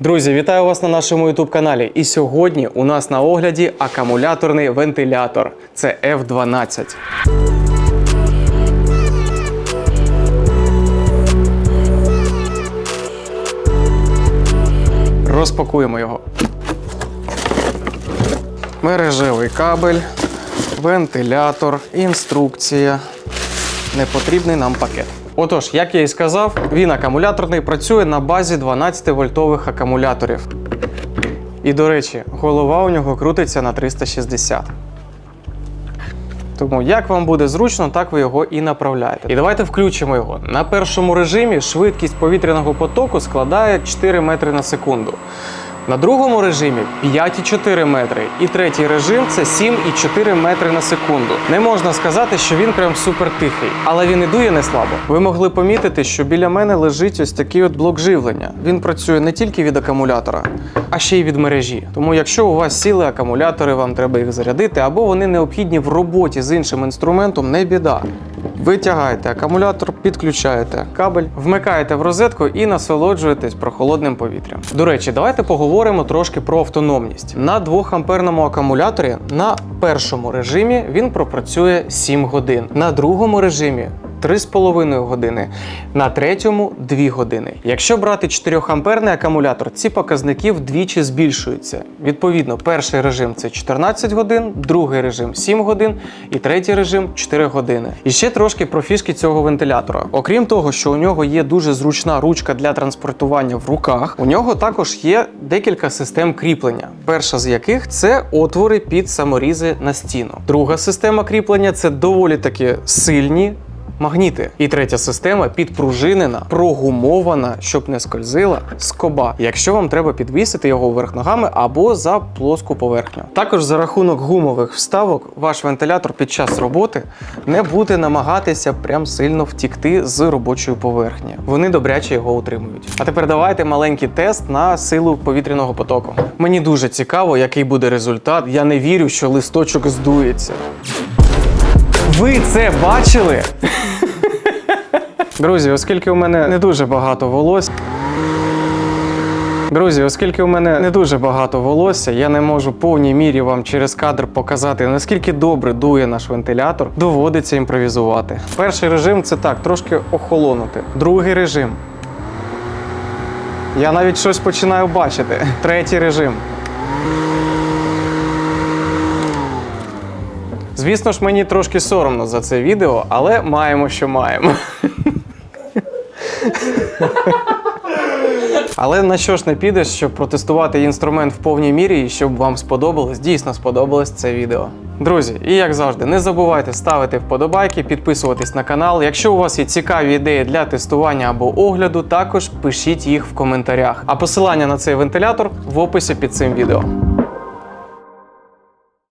Друзі, вітаю вас на нашому youtube каналі. І сьогодні у нас на огляді акумуляторний вентилятор. Це F12. Розпакуємо його. Мережевий кабель, вентилятор, інструкція. Непотрібний нам пакет. Отож, як я і сказав, він акумуляторний працює на базі 12 вольтових акумуляторів. І до речі, голова у нього крутиться на 360. Тому як вам буде зручно, так ви його і направляєте. І давайте включимо його. На першому режимі швидкість повітряного потоку складає 4 метри на секунду. На другому режимі 5,4 метри. І третій режим це 7,4 метри на секунду. Не можна сказати, що він прям супер тихий, але він і дує не слабо. Ви могли помітити, що біля мене лежить ось такий от блок живлення. Він працює не тільки від акумулятора, а ще й від мережі. Тому, якщо у вас сіли акумулятори, вам треба їх зарядити, або вони необхідні в роботі з іншим інструментом, не біда. Витягаєте акумулятор, підключаєте кабель, вмикаєте в розетку і насолоджуєтесь прохолодним повітрям. До речі, давайте поговоримо трошки про автономність. На 2 амперному акумуляторі на першому режимі він пропрацює 7 годин, на другому режимі 3,5 години, на третьому 2 години. Якщо брати 4 амперний акумулятор, ці показники вдвічі збільшуються. Відповідно, перший режим це 14 годин, другий режим 7 годин і третій режим 4 години. І ще трошки про фішки цього вентилятора. Окрім того, що у нього є дуже зручна ручка для транспортування в руках, у нього також є декілька систем кріплення. Перша з яких це отвори під саморізи на стіну. Друга система кріплення це доволі таки сильні магніти. І третя система підпружинена, прогумована, щоб не скользила скоба, якщо вам треба підвісити його вверх ногами або за плоску поверхню. Також за рахунок гумових вставок ваш вентилятор під час роботи не буде намагатися прям сильно втікти з робочої поверхні. Вони добряче його утримують. А тепер давайте маленький тест на силу повітряного потоку. Мені дуже цікаво, який буде результат. Я не вірю, що листочок здується. Ви це бачили? Друзі, оскільки у мене не дуже багато волосся. Друзі, оскільки у мене не дуже багато волосся, я не можу повній мірі вам через кадр показати, наскільки добре дує наш вентилятор, доводиться імпровізувати. Перший режим це так, трошки охолонути. Другий режим. Я навіть щось починаю бачити. Третій режим. Звісно ж, мені трошки соромно за це відео, але маємо, що маємо. Але на що ж не підеш, щоб протестувати інструмент в повній мірі і щоб вам сподобалось, дійсно сподобалось це відео. Друзі, і як завжди, не забувайте ставити вподобайки, підписуватись на канал. Якщо у вас є цікаві ідеї для тестування або огляду, також пишіть їх в коментарях. А посилання на цей вентилятор в описі під цим відео.